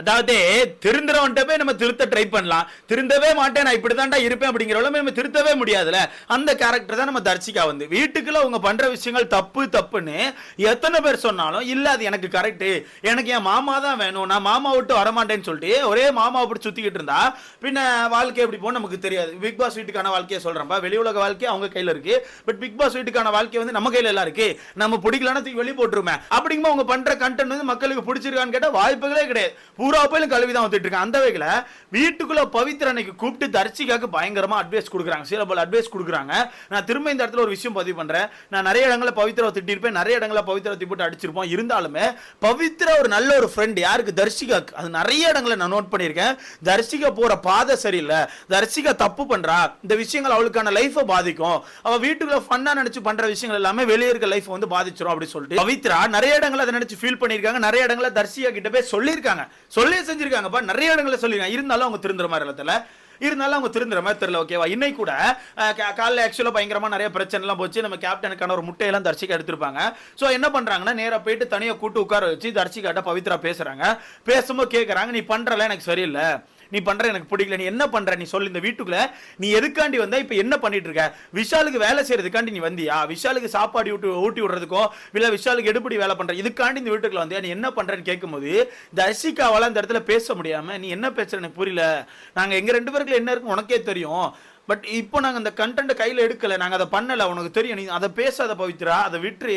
அதாவது திருந்துறவன்ட்ட போய் நம்ம திருத்த ட்ரை பண்ணலாம். திருந்தவே மாட்டேன் நான் இப்படிதான்டா இருப்பேன் அப்படிங்கிறவள நம்ம திருத்தவே முடியாதுல அந்த கேரக்டர் தான் நம்ம தர்சிகா வந்து. வீட்டுக்குள்ள அவங்க பண்ற விஷயங்கள் தப்பு தப்புன்னு எத்தனை பேர் சொன்னாலும் இல்ல அது எனக்கு கரெக்ட் எனக்கு என் மாமா தான் வேணும். நான் மாமா விட்டு வரமாட்டேன்னு சொல்லிட்டு ஒரே மாமா அப்படி சுத்திக்கிட்டு இருந்தா பின்ன வாழ்க்கை எப்படி போகும் நமக்கு தெரியாது. பிக் பாஸ் வீட்டுக்கான வாழ்க்கையை சொல்றேன்ப்பா வெளி உலக வாழ்க்கை அவங்க கையில இருக்கு. பட் பிக் பாஸ் வீட்டுக்கான வாழ்க்கை வந்து நம்ம கையில எல்லாம் இருக்கு. நம்ம பிடிக்கலன்னா தூக்கி வெளியே போட்டுருமே. அப்படிங்கும்போது அவங்க பண்ற கண்டென்ட் வந்து மக்களுக்கு பிடிச்சிருக்கான்னு கேட்டால் வாய்ப்புகளே கிடையாது. பூரா போயிலும் கழுவி தான் வந்துட்டு இருக்காங்க அந்த வகையில் வீட்டுக்குள்ள பவித்ர அன்னைக்கு கூப்பிட்டு தர்சிகாக்கு பயங்கரமா அட்வைஸ் கொடுக்குறாங்க. சில பல அட்வைஸ் கொடுக்குறாங்க. நான் திரும்ப இந்த இடத்துல ஒரு விஷயம் பதிவு பண்றேன். நான் நிறைய இடங்களில் பவித்ரா திட்டிருப்பேன். நிறைய இடங்களில் பவித்ரா திப்பிட்டு அடிச்சிருப்போம். இருந்தாலுமே பவித்ரா ஒரு நல்ல ஒரு ஃப்ரெண்ட் யாருக்கு? தர்சிகாக்கு. அது நிறைய இடங்களை நான் நோட் பண்ணியிருக்கேன். தர்ஷிகா போற பாதை சரியில்லை. தர்ஷிகா தப்பு பண்றா. இந்த விஷயங்கள் அவளுக்கான லைஃபை பாதிக்கும். அவள் வீட்டுக்குள்ள ஃபன்னா நினச்சி பண்ற விஷயங்கள் எல்லாமே வெளியே இருக்க லைஃப் வந்து பாதிச்சிடும் அப்படின்னு சொல்லிட்டு பவித்ரா நிறைய இடங்களை அதை நினச்சி ஃபீல் பண்ணியிருக்காங்க. நிறைய இடங்களில் தர்ஷிகா கிட்ட போய் சொல்லியிருக்காங்க. சொல்லி செஞ்சிருக்காங்கப்பா நிறைய இடங்களில் சொல்லியிருக்காங்க இருந்தாலும் அவங்க திருந்துற மாதிரி இடத்துல இருந்தாலும் அவங்க திருந்துற மாதிரி தெரியல ஓகேவா இன்னைக்கு கூட காலைல ஆக்சுவலாக பயங்கரமாக நிறைய பிரச்சனைலாம் போச்சு. நம்ம கேப்டனுக்கான ஒரு முட்டையெல்லாம் தர்சிகா எடுத்திருப்பாங்க. ஸோ என்ன பண்ணுறாங்கன்னா நேராக போயிட்டு தனியாக கூட்டு உட்கார வச்சு தர்சிகாட்ட பவித்ரா பேசுகிறாங்க பேசும்போது கேட்குறாங்க நீ பண்ணுறல எனக்கு சரியில்லை. நீ பண்ற எனக்கு பிடிக்கல. நீ என்ன பண்ற? நீ சொல்லு இந்த வீட்டுக்குள்ள. நீ எதுக்காண்டி வந்தா? இப்ப என்ன பண்ணிட்டு இருக்க? விஷாலுக்கு வேலை செய்யறதுக்காண்டி நீ வந்தியா? விஷாலுக்கு சாப்பாடு ஊட்டி ஊட்டி விடுறதுக்கோ இல்ல விஷாலுக்கு எடுப்படி வேலை பண்ற? இதுக்காண்டி இந்த வீட்டுக்குள்ள வந்தியா? நீ என்ன பண்றன்னு கேட்கும்போது தர்ஷிகாவால அந்த இடத்துல பேச முடியாம நீ என்ன பேசுற? எனக்கு புரியல. நாங்க எங்க ரெண்டு பேருக்குள்ள என்ன இருக்கு உனக்கே தெரியும். பட் இப்போ நாங்கள் அந்த கண்டென்ட் கையில் எடுக்கலை. நாங்கள் அதை பண்ணலை. உனக்கு தெரியும். நீ அதை பேசாத பவித்ரா. அதை விட்டுரு.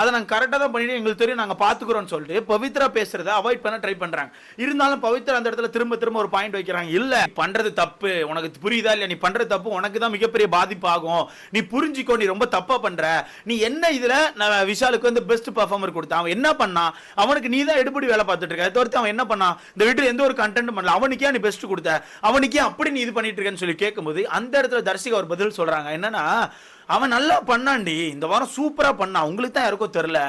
அதை நாங்கள் கரெக்டாக தான் பண்ணிட்டு எங்களுக்கு தெரியும். நாங்கள் பார்த்துக்குறோம்னு சொல்லிட்டு பவித்ரா பேசுறதை அவாய்ட் பண்ண ட்ரை பண்ணுறாங்க இருந்தாலும் பவித்ரா அந்த இடத்துல திரும்ப திரும்ப ஒரு பாயிண்ட் வைக்கிறாங்க. இல்லை பண்ணுறது தப்பு. உனக்கு புரியுதா இல்லையா? நீ பண்ணுறது தப்பு. உனக்கு தான் மிகப்பெரிய பாதிப்பாகும். நீ புரிஞ்சிக்கோ. நீ ரொம்ப தப்பாக பண்ணுற நீ என்ன இதில்? நான் விஷாலுக்கு வந்து பெஸ்ட் பர்ஃபார்மர் கொடுத்தான். அவன் என்ன பண்ணான் அவனுக்கு நீ தான் எடுபடி வேலை பார்த்துட்டு இருக்க. தவிர்த்து அவன் என்ன பண்ணான் இந்த வீட்டில் எந்த ஒரு கண்டென்ட் பண்ணல. அவனுக்கே நீ பெஸ்ட் கொடுத்த. அவனுக்கே அப்படி நீ இது பண்ணிட்டு இருக்கேன்னு சொல்லி கேட்கும்போது அந்த இடத்துல தர்ஷிகா ஒரு பதில் சொல்கிறாங்க என்னன்னா அவன் நல்லா பண்ணான்டி. இந்த வாரம் சூப்பராக பண்ணான் உங்களுக்கு தான் யாருக்கோ தெரில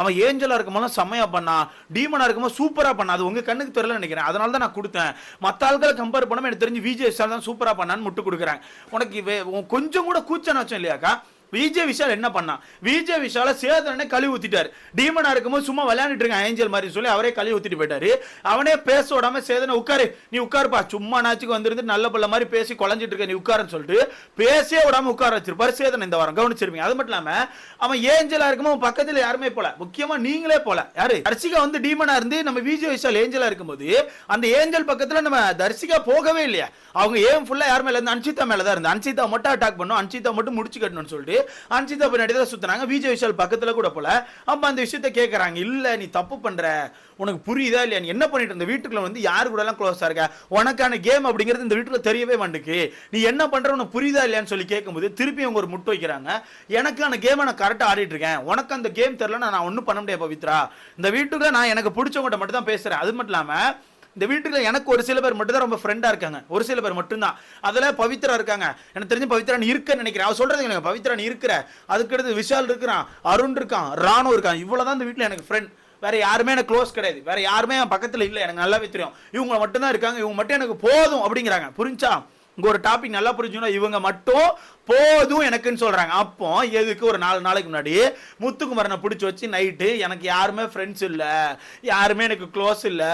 அவன் ஏஞ்சலாக இருக்கும்போது செம்மையாக பண்ணான் டீமனாக இருக்கும்போது சூப்பராக பண்ணான் அது உங்கள் கண்ணுக்கு தெரியல நினைக்கிறேன். அதனால தான் நான் கொடுத்தேன். மற்ற ஆள்களை கம்பேர் பண்ணாம எனக்கு தெரிஞ்சு விஜய் விஷால் தான் சூப்பராக பண்ணான்னு முட்டு கொடுக்குறேன். உனக்கு கொஞ்சம் கூட கூச்ச நாச்சம் இல்லையாக்கா? விஜய் விஷால் என்ன பண்ணான் விஜய் விஷால சேதனே கழுவி ஊத்திட்டாரு. டீமனா இருக்கும்போது சும்மா விளையாண்டுட்டு இருக்கான் ஏஞ்சல் மாதிரி சொல்லி அவரே கழுவி ஊத்திட்டு போயிட்டாரு. அவனே பேச விடாம சேதனை உட்காரு. நீ உட்காருப்பா. சும்மா நாச்சுக்கு வந்துருந்து நல்ல பிள்ளை மாதிரி பேசி குழஞ்சிட்டு இருக்க நீ உட்காருன்னு சொல்லிட்டு பேசவே விடாம உட்கார வச்சிருப்பாரு சேதனை இந்த வாரம். கவனிச்சிருப்பீங்க. அது மட்டும் இல்லாம அவன் ஏஞ்சலா இருக்கும்போது பக்கத்துல யாருமே போல. முக்கியமா நீங்களே போல. யாரு? தர்சிகா வந்து டீமனா இருந்து நம்ம விஜய் விஷால் ஏஞ்சலா இருக்கும்போது அந்த ஏஞ்சல் பக்கத்துல நம்ம தர்சிகா போகவே இல்லையா? அவங்க ஏன் ஃபுல்லா யார் மேல இருந்து? அன்சிதா மேல தான் இருந்து. அன்சிதா மட்டும் அட்டாக் பண்ணும். அன்சிதா மட்டும் முடிச்சு கட்டணும்னு சொல்லிட்டு அன்சிதா பின்னாடி தான் சுத்துனாங்க. விஜய் விஷால் பக்கத்துல கூட போல. அப்ப அந்த விஷயத்த கேட்குறாங்க இல்ல நீ தப்பு பண்ற. உனக்கு புரியுதா இல்லையா? நீ என்ன பண்ணிட்டு இருந்த? வீட்டுக்குள்ள வந்து யாரு கூட எல்லாம் க்ளோஸா இருக்க? உனக்கான கேம் அப்படிங்கிறது இந்த வீட்டுக்குள்ள தெரியவே மாட்டுக்கு நீ என்ன பண்ற? உனக்கு புரியுதா இல்லையான்னு சொல்லி கேட்கும்போது திருப்பி அவங்க ஒரு முட்டு வைக்கிறாங்க. எனக்கான கேமை நான் கரெக்டா ஆடிட்டு இருக்கேன். உனக்கு அந்த கேம் தெரியல நான் ஒன்றும் பண்ண முடியாது பவித்ரா. இந்த வீட்டுக்குள்ள நான் எனக்கு பிடிச்சவங்கள்ட்ட மட்டும் தான் பேசுறேன். அது மட்டும் இல்லாம இந்த வீட்டுல எனக்கு ஒரு சில பேர் மட்டும் தான் ரொம்ப ஃப்ரெண்டாக இருக்காங்க. ஒரு சில பேர் மட்டும்தான். அதில் பவித்ரா இருக்காங்க. எனக்கு தெரிஞ்சு பவித்ரான் நீ நினைக்கிறேன். அவன் சொல்கிறது எனக்கு பவித்ரா இருக்கிற அதுக்கடுத்து விஷால் இருக்கிறான் அருண் இருக்கான் ராணு இருக்கான். இவ்வளோ தான் இந்த வீட்டில் எனக்கு ஃப்ரெண்ட் வேற யாருமே எனக்கு க்ளோஸ் கிடையாது. வேற யாருமே என் பக்கத்தில் இல்லை. எனக்கு நல்லாவே தெரியும். இவங்க மட்டும் தான் இருக்காங்க. இவங்க மட்டும் எனக்கு போதும் அப்படிங்கிறாங்க. புரிஞ்சா? இங்கே ஒரு டாபிக் நல்லா புரிஞ்சுன்னா இவங்க மட்டும் போதும் எனக்குன்னு சொல்கிறாங்க அப்போ எதுக்கு ஒரு நாலு நாளைக்கு முன்னாடி முத்துக்குமரனை பிடிச்சி வச்சு நைட்டு எனக்கு யாருமே ஃப்ரெண்ட்ஸ் இல்லை. யாருமே எனக்கு க்ளோஸ் இல்லை.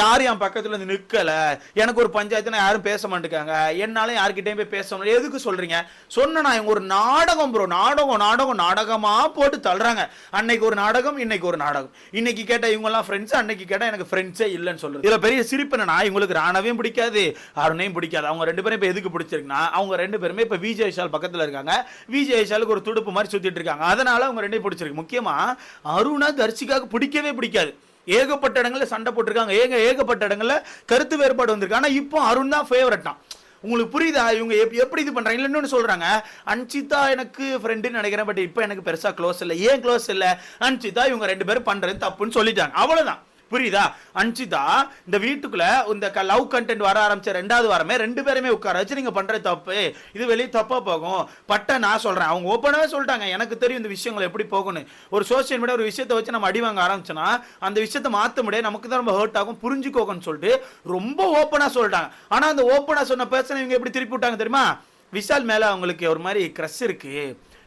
யாரும் என் பக்கத்தில் இருந்து நிற்கலை எனக்கு ஒரு பஞ்சாயத்தில் யாரும் பேச மாட்டேங்காங்க. என்னாலும் யார்கிட்டையும் போய் பேச முடியல. எதுக்கு சொல்கிறீங்க சொன்ன இவங்க ஒரு நாடகம் ப்ரோ நாடகம் நாடகம் நாடகமாக போட்டு தள்ளுறாங்க. அன்னைக்கு ஒரு நாடகம் இன்னைக்கு ஒரு நாடகம். இன்னைக்கு கேட்டால் இவங்கெல்லாம் ஃப்ரெண்ட்ஸ் அன்னைக்கு கேட்டால் எனக்கு ஃப்ரெண்ட்ஸே இல்லைன்னு சொல்கிறது இதில் பெரிய சிரிப்பு என்னன்னா இவங்களுக்கு ராணவையும் பிடிக்காது அருணையும் பிடிக்காது. அவங்க ரெண்டு பேரும் இப்போ எதுக்கு பிடிச்சிருக்குன்னா அவங்க ரெண்டு பேருமே இப்போ விஜய் விஷால் பக்கத்தில் இருக்காங்க. விஜய் விஷாலுக்கு ஒரு துடுப்பு மாதிரி சுற்றிட்டு இருக்காங்க. அதனால் அவங்க ரெண்டையும் பிடிச்சிருக்கு. முக்கியமாக அருணா தர்ஷிகாவுக்கு பிடிக்கவே பிடிக்காது. ஏகப்பட்ட இடங்களில் சண்டை போட்டிருக்காங்க. ஏக ஏகப்பட்ட இடங்களில் கருத்து வேறுபாடு வந்திருக்கு. ஆனால் இப்போ அருண் தான் ஃபேவரட்டான் உங்களுக்கு புரியுதா? இவங்க எப்- எப்படி இது பண்றாங்க? இன்னொன்று சொல்கிறாங்க சொல்றாங்க. அன்சிதா எனக்கு ஃப்ரெண்டுன்னு நினைக்கிறேன். பட் இப்போ எனக்கு பெருசா க்ளோஸ் இல்லை. ஏன் க்ளோஸ் இல்லை? அன்சிதா இவங்க ரெண்டு பேரும் பண்றது தப்புன்னு சொல்லிட்டாங்க. அவ்வளவுதான். புரியுதா? அன்சிதா இந்த வீட்டுக்குள்ள இந்த லவ் கண்டென்ட் வர ஆரம்பிச்ச ரெண்டாவது வாரமே ரெண்டு பேருமே உட்கார வச்சு நீங்க பண்ற தப்பு. இது வெளியே தப்பா போகும். பட்ட நான் சொல்றேன். அவங்க ஓப்பனாவே சொல்லிட்டாங்க. எனக்கு தெரியும் இந்த விஷயங்கள் எப்படி போகும்னு. ஒரு சோஷியல் மீடியா ஒரு விஷயத்தை வச்சு நம்ம அடி வாங்க ஆரம்பிச்சோன்னா அந்த விஷயத்தை மாற்ற முடியாது. நமக்கு தான் ரொம்ப ஹர்ட் ஆகும். புரிஞ்சுக்கோங்கன்னு சொல்லிட்டு ரொம்ப ஓப்பனா சொல்லிட்டாங்க. ஆனா அந்த ஓப்பனா சொன்ன பர்சனை இவங்க எப்படி திருப்பி விட்டாங்க தெரியுமா? விஷால் மேல அவங்களுக்கு ஒரு மாதிரி க்ரஷ் இருக்கு.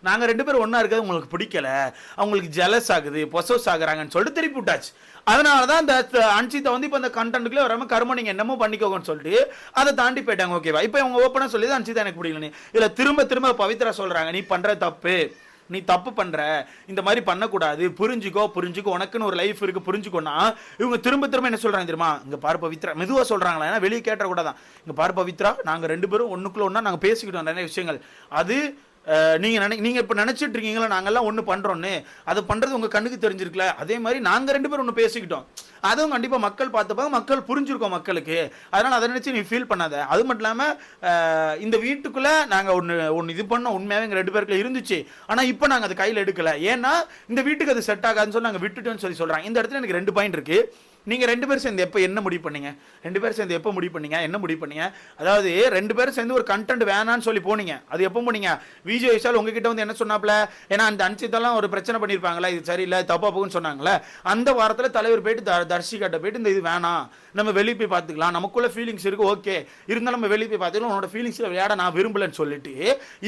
நாங்கள் ரெண்டு பேரும் ஒன்றா இருக்கிறது உங்களுக்கு பிடிக்கல. அவங்களுக்கு ஜெலஸ் ஆகுது பொசஸ் ஆகுறாங்கன்னு சொல்லிட்டு திருப்பி விட்டாச்சு. அதனால தான் இந்த அன்சித்தை வந்து இப்போ இந்த கண்டென்ட்டுக்குள்ளே வராமல் கர்மம் நீங்கள் என்னமோ பண்ணிக்கோங்கன்னு சொல்லிட்டு அதை தாண்டி போயிட்டாங்க ஓகேவா இப்போ இவங்க ஓப்பனாக சொல்லி தான் அன்சிதா எனக்கு பிடிக்கலன்னு இதில் திரும்ப திரும்ப பவித்ரா சொல்கிறாங்க நீ பண்ணுற தப்பு நீ தப்பு பண்ணுற இந்த மாதிரி பண்ணக்கூடாது புரிஞ்சுக்கோ புரிஞ்சுக்கோ உனக்குன்னு ஒரு லைஃப் இருக்குது புரிஞ்சுக்கோனா இவங்க திரும்ப திரும்ப என்ன சொல்கிறாங்க தெரியுமா? இங்கே பாரு பவித்ரா மெதுவாக சொல்கிறாங்களா ஏன்னா வெளியே கேட்டக்கூடாதான் இங்கே பாரு பவித்ரா நாங்கள் ரெண்டு பேரும் ஒன்றுக்குள்ளே ஒன்றா நாங்கள் பேசிக்கிட்டோம் நிறைய விஷயங்கள். அது நீங்கள் நீங்க நினை நீங்க இப்ப நினைச்சிட்டு இருக்கீங்களா நாங்கெல்லாம் ஒண்ணு பண்றோம்னு? அதை பண்றது உங்க கண்ணுக்கு தெரிஞ்சிருக்கல. அதே மாதிரி நாங்க ரெண்டு பேரும் ஒன்று பேசிக்கிட்டோம். அதுவும் கண்டிப்பா மக்கள் பார்த்துப்பாங்க மக்கள் புரிஞ்சிருக்கோம் மக்களுக்கு. அதனால அதை நினைச்சு நீ ஃபீல் பண்ணாத. அது மட்டும் இல்லாம இந்த வீட்டுக்குள்ள நாங்க ஒண்ணு ஒன்று இது பண்ணோம். உண்மையாவே எங்க ரெண்டு பேருக்குள்ள இருந்துச்சு. ஆனா இப்போ நாங்க அதை கையில் எடுக்கல. ஏன்னா இந்த வீட்டுக்கு அது செட் ஆகாதுன்னு சொல்லி நாங்க விட்டுட்டோம்னு சொல்லி சொல்றாங்க. இந்த இடத்துல எனக்கு ரெண்டு பாயிண்ட் இருக்கு. நீங்கள் ரெண்டு பேரும் சேர்ந்து எப்போ என்ன முடிவு பண்ணீங்க? ரெண்டு பேரும் சேர்ந்து எப்போ முடிவு பண்ணீங்க? என்ன முடிவு பண்ணீங்க? அதாவது ரெண்டு பேரும் சேர்ந்து ஒரு கண்டென்ட் வேணான்னு சொல்லி போனீங்க. அது எப்போ போனீங்க? விஜய் விஷால் உங்ககிட்ட வந்து என்ன சொன்னாப்ல ஏன்னா அந்த அன்சிதெல்லாம் ஒரு பிரச்சனை பண்ணியிருப்பாங்களா இது சரியில்லை தப்பா போகுன்னு சொன்னாங்களே அந்த வாரத்தில் தலைவர் போயிட்டு த தர்ஷிகாட்ட போயிட்டு இந்த இது வேணாம். நம்ம வெளியே போய் பார்த்துக்கலாம். நமக்குள்ள ஃபீலிங்ஸ் இருக்கு ஓகே இருந்தாலும் நம்ம வெளியே போய் பார்த்துக்கலாம். உன்னோட ஃபீலிங்ஸில் விளையாட நான் விரும்பலன்னு சொல்லிட்டு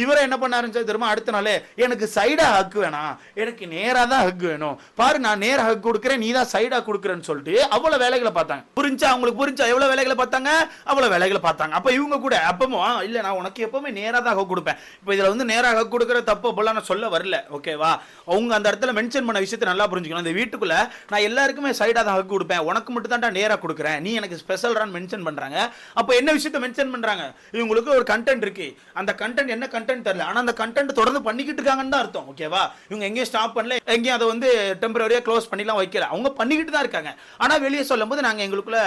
இவரை என்ன பண்ணாருன்னு சொல்லி தெரியுமா? அடுத்த நாளே எனக்கு சைடாக ஹக் வேணாம். எனக்கு நேராக தான் ஹக் வேணும். பாரு நான் நேராக ஹக் கொடுக்குறேன் நீ தான் சைடாக கொடுக்குறேன்னு சொல்லிட்டு அவ்வளவு வேலைகளை பார்த்தாங்க. புரிஞ்சா? அவங்களுக்கு புரிஞ்சா? எவ்வளவு வேலைகளை பார்த்தாங்க? அவ்வளவு வேலைகளை பார்த்தாங்க. அப்ப இவங்க கூட அப்பமோ இல்ல நான் உனக்கு எப்பவுமே நேரா தான் கொடுப்பேன். இப்ப இதுல வந்து நேராக ஹக் கொடுக்குற தப்பு போல நான் சொல்ல வரல. ஓகேவா அவங்க அந்த இடத்துல மென்ஷன் பண்ண விஷயத்தை நல்லா புரிஞ்சுக்கணும். இந்த வீட்டுக்குள்ள நான் எல்லாருக்குமே சைடா தான் ஹக் கொடுப்பேன். உனக்கு மட்டும் தான்டா நேரா கொடுக்குறேன். நீ எனக்கு ஸ்பெஷல் ரன் மென்ஷன் பண்றாங்க. அப்ப என்ன விஷயத்த மென்ஷன் பண்றாங்க? இவங்களுக்கு ஒரு கண்டென்ட் இருக்கு. அந்த கண்டென்ட் என்ன கண்டென்ட் தெரியல. ஆனா அந்த கண்டென்ட் தொடர்ந்து பண்ணிக்கிட்டு இருக்காங்கன்னு தான் அர்த்தம். ஓகேவா இவங்க எங்கேயும் ஸ்டாப் பண்ணல. எங்கேயும் அதை வந்து டெம்பரரியா க்ளோஸ் பண்ணிலாம் வைக்கல. அவங்க பண்ணிக்கிட்டு தான் இருக்காங்க. ஆனா வெளியே சொல்லும்போது நாங்கள் எங்களுக்குள்ள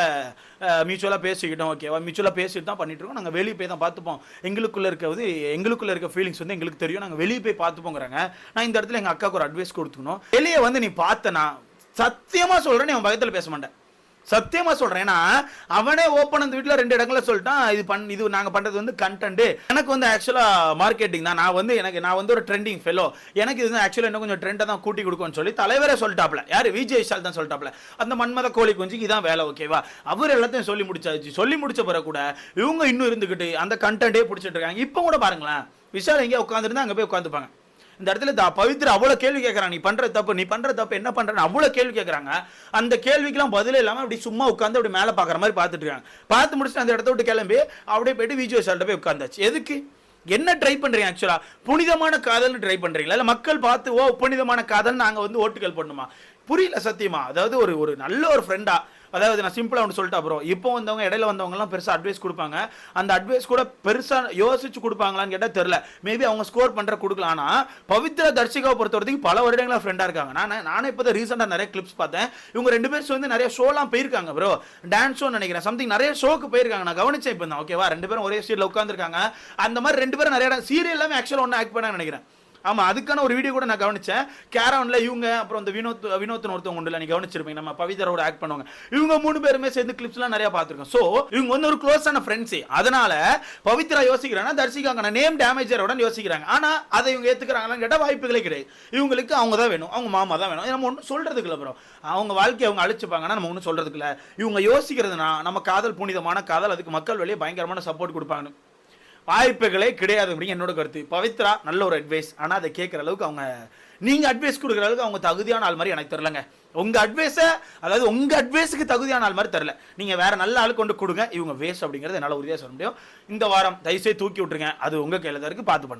மியூச்சுவலாக பேசிக்கிட்டோம் ஓகேவா மியூச்சுவலாக பேசிட்டு தான் பண்ணிட்டு இருக்கோம். வெளியே போய் தான் பார்த்துப்போம். எங்களுக்குள்ள இருக்கிறது எங்களுக்குள்ள இருக்க ஃபீலிங்ஸ் வந்து எங்களுக்கு தெரியும். நாங்கள் வெளியே போய் பார்த்துப்போங்கிறாங்க. நான் இந்த இடத்துல எங்கள் அக்காவுக்கு ஒரு அட்வைஸ் கொடுத்துக்கணும். வெளியே வந்து நீ பார்த்தனா சத்தியமாக சொல்கிறேன்னு நீ அவன் பக்கத்துல பேச மாட்டேன். சத்தியமா சொல்றேன். ஏன்னா அவனே ஓப்பன் அந்த வீட்டில் ரெண்டு இடங்கள சொல்லிட்டான். இது பண் இது நாங்க பண்றது வந்து கண்டென்ட் எனக்கு வந்து ஆக்சுவலா மார்க்கெட்டிங் தான். நான் வந்து எனக்கு நான் வந்து ஒரு ட்ரெண்டிங் ஃபெலோ எனக்கு இது ஆக்சுவலா இன்னும் கொஞ்சம் ட்ரெண்டை தான் கூட்டி கொடுக்கும்னு சொல்லி தலைவரே சொல்லிட்டாப்ல யாரு? விஜய் விஷால் தான் சொல்லிட்டாப்ல அந்த மன்மத கோழி குஞ்சுக்கு இதான் வேலை ஓகேவா அவர் எல்லாத்தையும் சொல்லி முடிச்சாச்சு. சொல்லி முடிச்ச பிறகு கூட இவங்க இன்னும் இருந்துகிட்டு அந்த கண்டென்ட்டே பிடிச்சிட்டு இருக்காங்க. இப்போ கூட பாருங்களேன். விஷால் எங்கேயா உட்காந்துருந்தா அங்கே போய் உட்காந்துப்பாங்க இந்த இடத்துல த- பவித்ரா அவ்வளோ கேள்வி கேட்குறாங்க நீ பண்ணுற தப்பு நீ பண்ணுற தப்பு என்ன பண்ணுறன்னு அவ்வளோ கேள்வி கேட்குறாங்க. அந்த கேள்விக்கெல்லாம் பதிலே இல்லாமல் அப்படி சும்மா உட்காந்து அப்படி மேலே பார்க்குற மாதிரி பார்த்துட்டு இருக்காங்க. பார்த்து முடிச்சுட்டு அந்த இடத்த விட்டு கிளம்பி அப்படியே போயிட்டு விஜய் சார்கிட்ட போய் உட்காந்தாச்சு எதுக்கு? என்ன ட்ரை பண்ணுறீங்க ஆக்சுவலாக புனிதமான காதல்னு ட்ரை பண்ணுறீங்களா இல்லை மக்கள் பார்த்து ஓ புனிதமான காதல் நாங்கள் வந்து ஓட்டுகள் பண்ணுமா? புரியல சத்தியமா. அதாவது ஒரு ஒரு நல்ல ஒரு ஃப்ரெண்டாக அதாவது நான் சிம்பிளாக ஒன்று சொல்லிட்டு அப்புறம் இப்போ வந்தவங்க இடையில வந்தவங்கலாம் பெருசாக அட்வைஸ் கொடுப்பாங்க. அந்த அட்வைஸ் கூட பெருசாக யோசிச்சு கொடுப்பாங்களான்னு கேட்டால் தெரில மேபி அவங்க ஸ்கோர் பண்ணுற கொடுக்கலாம் ஆனா பவித்ரா தர்ஷிகாவை பொறுத்த வரைக்கும் பல வருடங்களாக ஃப்ரெண்டாக இருக்காங்க. நான் நானே இப்போ தான் ரீசெண்டாக நிறைய கிளிப்ஸ் பார்த்தேன். இவங்க ரெண்டு பேரும் வந்து நிறைய ஷோலாம் போயிருக்காங்க ப்ரோ டான்ஸ் ஷோ நினைக்கிறேன். சம்திங் நிறைய ஷோக்கு போயிருக்காங்க. நான் கவனிச்சேன் இப்போ தான் ஓகேவா ரெண்டு பேரும் ஒரே சீட்ல உட்காந்துருக்காங்க அந்த மாதிரி ரெண்டு பேரும் நிறைய சீரியல் எல்லாமே ஆக்சுவலாக ஒன்று ஆக்ட் பண்ணாங்க நினைக்கிறேன். ஆமா அதுக்கான ஒரு வீடியோ கூட நான் கவனிச்சேன். கேரவன்ல இவங்க அப்புறம் இந்த வினோத் வினோத்னு ஒருத்தவங்க உண்டுல நீ கவனிச்சிருப்பீங்க நம்ம பவித்ராவோட ஆக்ட் பண்ணுவாங்க. இவங்க மூணு பேருமே சேர்ந்து கிளிப்ஸ்லாம் நிறைய பார்த்துருக்கோம். ஸோ இவங்க வந்து ஒரு க்ளோஸான ஃப்ரெண்ட்ஸே அதனால பவித்ரா யோசிக்கிறாங்கன்னா தர்ஷிகாங்க நேம் டேமேஜரோட யோசிக்கிறாங்க. ஆனா அதை இவங்க ஏத்துக்கிறாங்களான்னு கேட்டால் வாய்ப்புகளே கிடையாது. இவங்களுக்கு அவங்க தான் வேணும் அவங்க மாமா தான் வேணும். நம்ம ஒன்றும் சொல்றதுக்கு இல்லை அவங்க வாழ்க்கையை அவங்க அழிச்சுப்பாங்கன்னா நம்ம ஒன்றும் சொல்றதுக்கு இல்லை. இவங்க யோசிக்கிறதுனா நம்ம காதல் புனிதமான காதல் அதுக்கு மக்கள் வெளியே பயங்கரமான சப்போர்ட் கொடுப்பாங்க வாய்ப்புகளே கிடையாது அப்படின்னு என்னோட கருத்து. பவித்ரா நல்ல ஒரு அட்வைஸ் ஆனால் அதை கேட்குற அளவுக்கு அவங்க நீங்கள் அட்வைஸ் கொடுக்குற அளவுக்கு அவங்க தகுதியான ஆள் மாதிரி எனக்கு தெரிலங்க உங்கள் அட்வைஸை அதாவது உங்கள் அட்வைஸுக்கு தகுதியான ஆள் மாதிரி தெரில நீங்கள் வேறு நல்ல ஆள் கொண்டு கொடுங்க. இவங்க வேஸ்ட் அப்படிங்கிறது என்னால் உறுதியாக சொல்ல முடியும். இந்த வாரம் தயவுசெய்து தூக்கி விட்டுருங்க. அது உங்கள் கையில் தான் இருக்குது பார்த்து பண்ணுங்க.